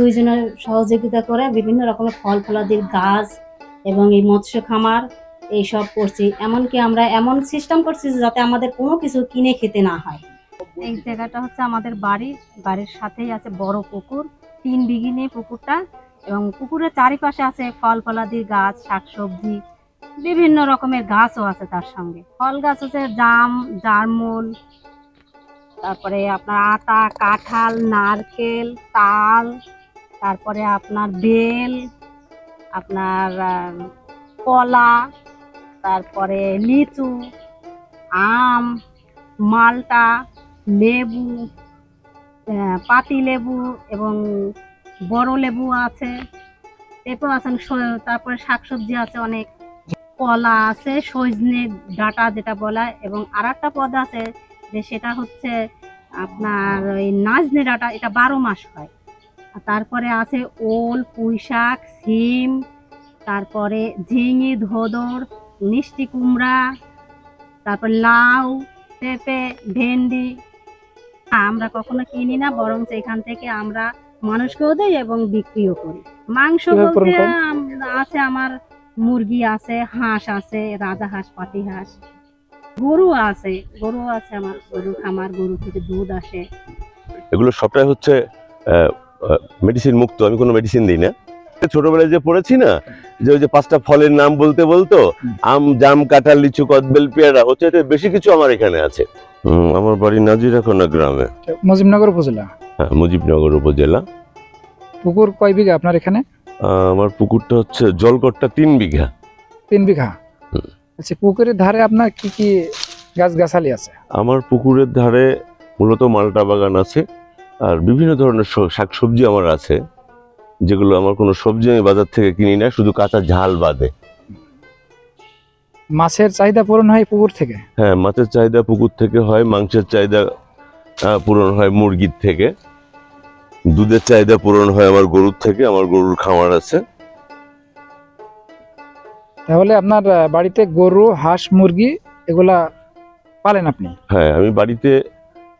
দুইজনের সহযোগিতা করে বিভিন্ন রকমের ফল ফলাদির গাছ এবং এই মৎস্য খামার এইসব করছি। এমনকি আমরা এমন সিস্টেম করছি যাতে আমাদের কোনো কিছু কিনে খেতে না হয়। এই জায়গাটা হচ্ছে আমাদের বাড়ি। বাড়ির সাথেই আছে বড় পুকুর, তিন বিঘি নিয়ে পুকুরটা এবং পুকুরের চারিপাশে আছে ফল ফলাদির গাছ, শাকসবজি, বিভিন্ন রকমের গাছও আছে তার সঙ্গে। ফল গাছ হচ্ছে জাম, জারমুল, তারপরে আপনার আতা, কাঁঠাল, নারকেল, তাল তারপরে আপনার বেল, আপনার কলা, তারপরে লিচু, আম, মালটা, লেবু পাতি লেবু এবং বড় লেবু আছে, পেঁপে আছেন তারপরে শাকসবজি আছে অনেক, কলা আছে, সজনে ডাটা যেটা বলা, এবং আর একটা পদ আছে যে সেটা হচ্ছে আপনার ওই নাজনে ডাটা, এটা বারো মাস হয়। তারপরে আছে ওল পুঁই শাক সিম তারপরে ঝিঙে ধোদর মিষ্টি কুমড়া তারপর লাউ পেঁপে ভেন্ডি। আমরা কখনো কিনি না বরং এখান থেকে আমরা মানুষকেও দেই এবং বিক্রিও করি। মাংস বলতে আছে আমার মুরগি আছে হাঁস আছে রাজা হাঁস পাতি হাঁস। গরু আছে গরু আছে আমার গরু খামার গরু থেকে দুধ আসে। এগুলো সবটাই হচ্ছে মেডিসিন মুক্ত আমি কোনো মেডিসিন দিই না। ছোটবেলায় যে পড়েছি না যে ওই যে পাঁচটা ফলের নাম বলতে বলতো আম জাম কাঁঠাল লিচু কদবেল পেয়ারা হচ্ছে বেশি কিছু আমার এখানে আছে। আমার বাড়ি নাজিরাখোনা গ্রামে। মুজিবনগর উপজেলা? হ্যাঁ মুজিবনগর উপজেলা। পুকুর কয় বিঘা আপনার এখানে? আমার পুকুরটা হচ্ছে জলকটটা তিন বিঘা। তিন বিঘা? আচ্ছা পুকুরের ধারে আপনার কি কি গাছ গাছালি আছে? আমার পুকুরের ধারে মূলত মালটা বাগান আছে। আর বিভিন্ন ধরনের স- শাকসবজি আমার আছে যেগুলো আমার কোনো সবজি আমি বাজার থেকে কিনি না শুধু কাঁচা ঝাল বাদে। মাছের চাহিদা পূরণ হয় পুকুর থেকে? হ্যাঁ মাছের চাহিদা পুকুর থেকে হয় মাংসের চাহিদা পূরণ হয় মুরগির থেকে। দুধের চাহিদা পূরণ হয় আমার গরুর থেকে আমার গরুর খামার আছে। তাহলে আপনার বাড়িতে গরু হাঁস মুরগি এগুলা পালেন আপনি? হ্যাঁ আমি বাড়িতে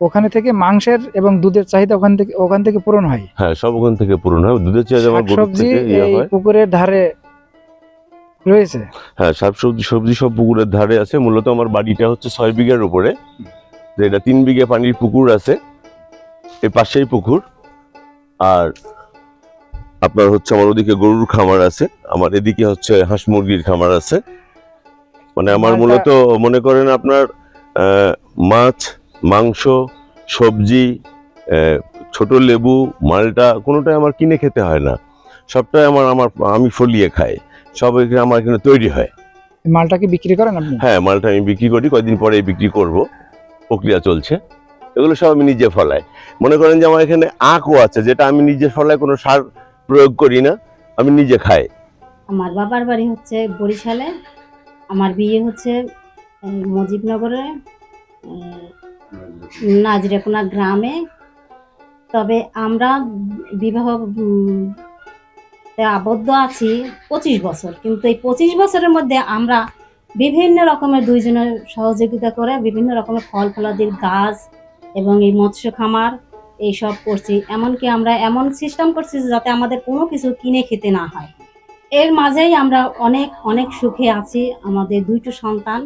ওখানে থেকে মাংসের এবং দুধের চাহিদা ওখান থেকে ওখান থেকে পূরণ হয়। হ্যাঁ সব ওখান থেকে পূরণ হয়। দুধের চাহিদা আমার গরুর থেকে ইয়ে হয়। পুকুরের ধারে রয়েছে। হ্যাঁ শাকসবজি সবজি সব পুকুরের ধারে আছে। মূলত আমার বাড়িটা হচ্ছে ছয় বিঘার উপরে। তো এটা তিন বিঘা পানির পুকুর আছে। এই পাশেই পুকুর। আর আপনার হচ্ছে আমার ওদিকে গরুর খামার আছে। আমার এদিকে হচ্ছে হাঁস মুরগির খামার আছে। মানে আমার মূলত মনে করেন আপনার আহ, মাছ মাংস সবজি ছোট লেবু মালটা কোনোটাই আমার কিনে খেতে হয় না। সবটাই আমার আমার আমি ফলিয়ে খাই। সব এখানে আমার এখানে তৈরি হয়। এই মালটা কি বিক্রি করেন আপনি? হ্যাঁ মালটা আমি বিক্রি করি কয়েকদিন পরে বিক্রি করব। প্রক্রিয়া চলছে। এগুলো সব আমি নিজে ফলাই। মনে করেন যে আমার এখানে আখও আছে যেটা আমি নিজে ফলাই কোনো সার প্রয়োগ করি না আমি নিজে খাই। আমার বাবার বাড়ি হচ্ছে বরিশালে আমার বিয়ে হচ্ছে এই মুজিবনগরে নাজরেকোনা গ্রামে। তবে আমরা বিবাহ আবদ্ধ আছি পঁচিশ বছর। কিন্তু এই পঁচিশ বছরের মধ্যে আমরা বিভিন্ন রকমের দুইজনের সহযোগিতা করে বিভিন্ন রকমের ফল ফলাদির গাছ এবং এই মৎস্য খামার এইসব করছি। এমনকি আমরা এমন সিস্টেম করছি যাতে আমাদের কোনো কিছু কিনে খেতে না হয়। এর মাঝেই আমরা অনেক অনেক সুখে আছি। আমাদের দুইটো সন্তান।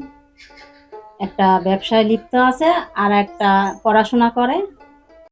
একটা ব্যবসায় লিপ্ত আছে আর একটা পড়াশোনা করে।